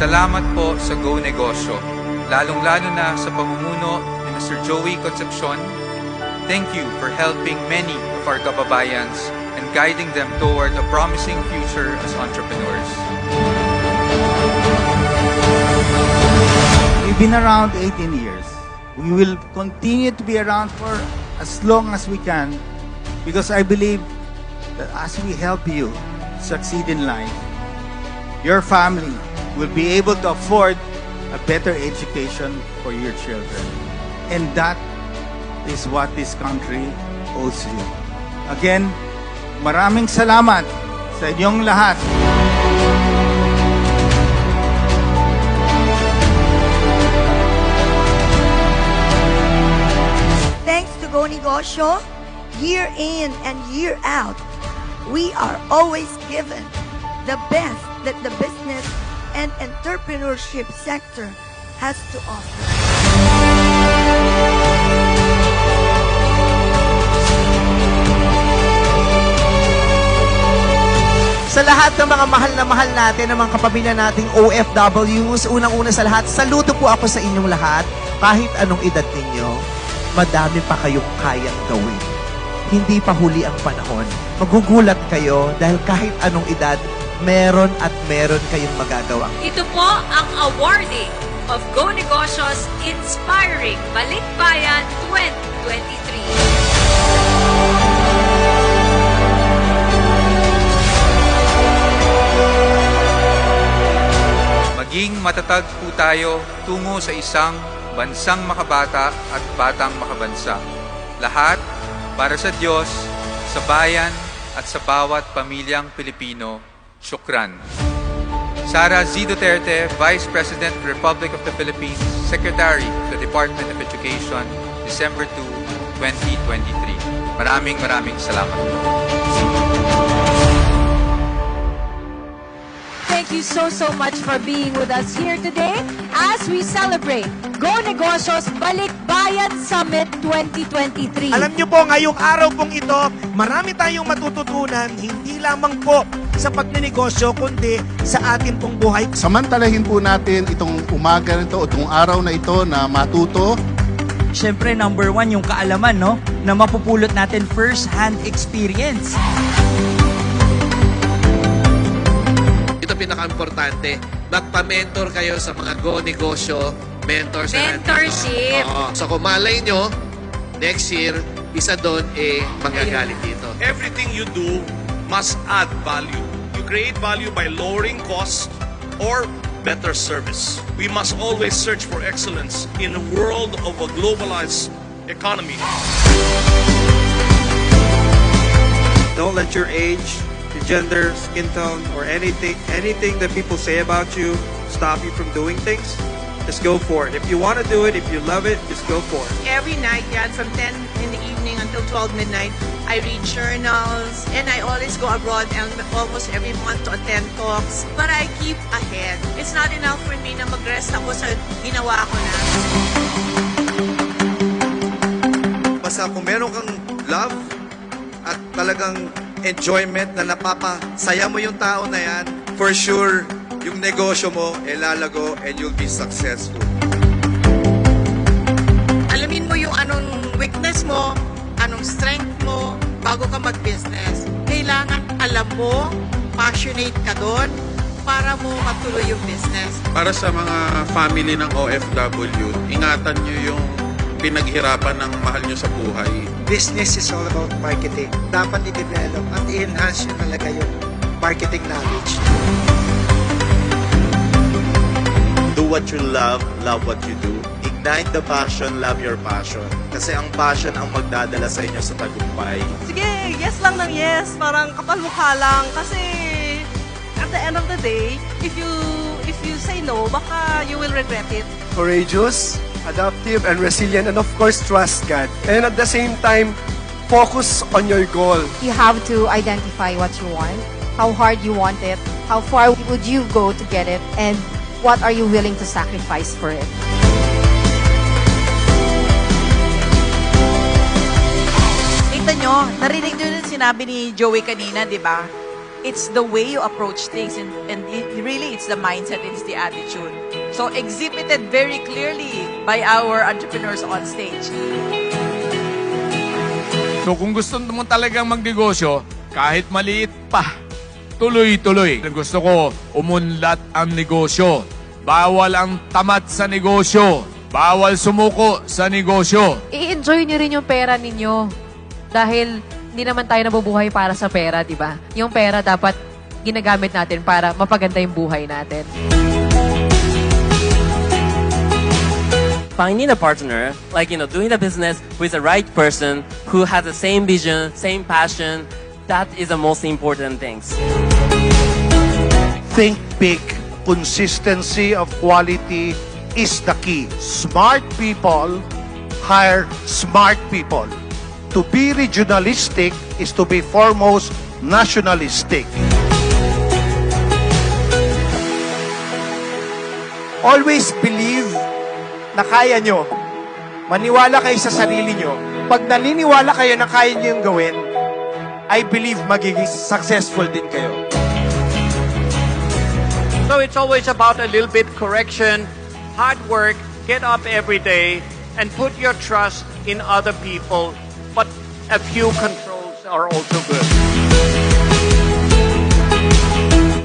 Salamat po sa Go Negosyo, lalong-lalo na sa pamumuno ni Mr. Joey Concepcion. Thank you for helping many of our kababayans and guiding them toward a promising future as entrepreneurs. We've been around 18 years. We will continue to be around for as long as we can because I believe that as we help you succeed in life, your family will be able to afford a better education for your children. And that is what this country owes you. Again, maraming salamat sa inyong lahat. Thanks to Go Negosyo, year in and year out, we are always given the best that the business and entrepreneurship sector has to offer. Sa lahat ng mga mahal na mahal natin, ng mga kapamilya nating OFWs, unang-una sa lahat, saludo po ako sa inyong lahat. Kahit anong edad ninyo, madami pa kayong kayang gawin. Hindi pa huli ang panahon. Magugulat kayo dahil kahit anong edad, meron at meron kayong magagawa. Ito po ang awarding of Go Negosyo's Inspiring Balikbayan 2023. Maging matatag po tayo tungo sa isang bansang makabata at batang makabansa. Lahat para sa Diyos, sa bayan at sa bawat pamilyang Pilipino. Shukran. Sara Z. Duterte, Vice President, Republic of the Philippines, Secretary of the Department of Education, December 2, 2023. Maraming maraming salamat. Thank you so, so much for being with us here today as we celebrate Go Negosyo's Balikbayan Summit 2023. Alam niyo po, ngayong araw pong ito, marami tayong matututunan, hindi lamang po sa pagnenegosyo, kundi sa ating pong buhay. Samantalahin po natin itong umaga nito o itong araw na ito na matuto Siyempre, number one, yung kaalaman, no? Na mapupulot natin first-hand experience. ito pinaka-importante, magpa-mentor kayo sa mga go negosyo, mentors na natin. Mentorship. Oo. So kung malay nyo, next year, isa doon eh manggagaling dito. Everything you do must add value. Create value by lowering costs or better service. We must always search for excellence in a world of a globalized economy. Don't let your age, your gender, skin tone, or anything anything that people say about you stop you from doing things. Just go for it. If you want to do it, if you love it, just go for it. Every night yan, from 10 in the evening until 12 midnight, I read journals and I always go abroad and almost every month to attend talks. But I keep ahead. It's not enough for me na mag-rest ako sa ginawa ko na. Basta kung meron kang love at talagang enjoyment na napapasaya mo yung tao na yan, for sure, yung negosyo mo, eh lalago and you'll be successful. Alamin mo yung anong weakness mo, anong strength mo, bago ka mag-business. Kailangan alam mo, passionate ka doon, para mo matuloy yung business. Para sa mga family ng OFW, ingatan nyo yung pinaghirapan ng mahal nyo sa buhay. Business is all about marketing. Dapat i-develop at i-enhance yun talaga yung marketing knowledge. What you love, love what you do. Ignite the passion, love your passion. Kasi ang passion ang magdadala sa inyo sa tagumpay. Sige, yes lang ng yes. Parang kapal mukha lang. Kasi at the end of the day, if you if you say no, baka you will regret it. Courageous, adaptive, and resilient, and of course, trust God. And at the same time, focus on your goal. You have to identify what you want, how hard you want it, how far would you go to get it, and what are you willing to sacrifice for it. Tingnan nyo, narinig nyo yung sinabi ni Joey kanina, di ba? it's the way you approach things and, and it, really it's the mindset, it's the attitude. So exhibited very clearly by our entrepreneurs on stage. So kung gusto mo talagang magnegosyo, kahit maliit pa, tuloy-tuloy. Gusto ko umunlad ang negosyo. Bawal ang tamad sa negosyo. Bawal sumuko sa negosyo. I-enjoy nyo rin yung pera ninyo. Dahil hindi naman tayo nabubuhay para sa pera, di ba? Yung pera dapat ginagamit natin para mapaganda yung buhay natin. finding a partner, like, you know, doing the business with the right person who has the same vision, same passion, that is the most important things. Think big. Consistency of quality is the key. Smart people hire smart people. To be regionalistic is to be foremost nationalistic. Always believe na kaya nyo. Maniwala kayo sa sarili nyo. Pag naniniwala kayo na kaya nyo yung gawin, I believe magiging successful din kayo. So it's always about a little bit correction, hard work, get up every day, and put your trust in other people. But a few controls are also good.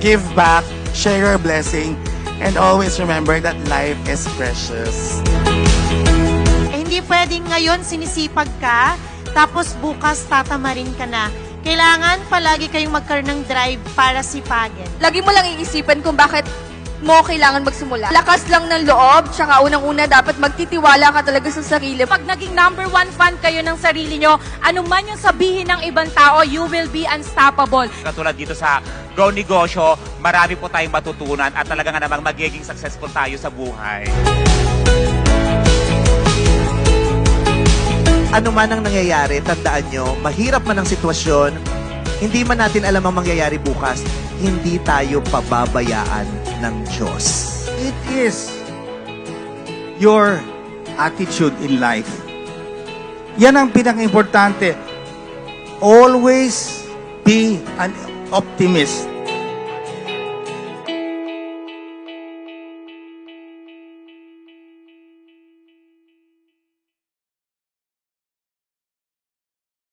Give back, share your blessing, and always remember that life is precious. Eh, hindi pwedeng ngayon sinisipag ka, tapos bukas tatamarin ka na. Kailangan palagi kayong magkaroon ng drive para sipagin. Lagi mo lang iisipan kung bakit mo kailangan magsimula. Lakas lang ng loob, tsaka unang-una dapat magtitiwala ka talaga sa sarili. Pag naging number one fan kayo ng sarili nyo, ano man yung sabihin ng ibang tao, you will be unstoppable. Katulad dito sa Go Negosyo, marami po tayong matutunan at talaga nga namang magiging successful tayo sa buhay. Ano man ang nangyayari, tandaan nyo, mahirap man ang sitwasyon, hindi man natin alam ang mangyayari bukas, hindi tayo pababayaan ng Diyos. It is your attitude in life. Yan ang pinaka-importante. Always be an optimist.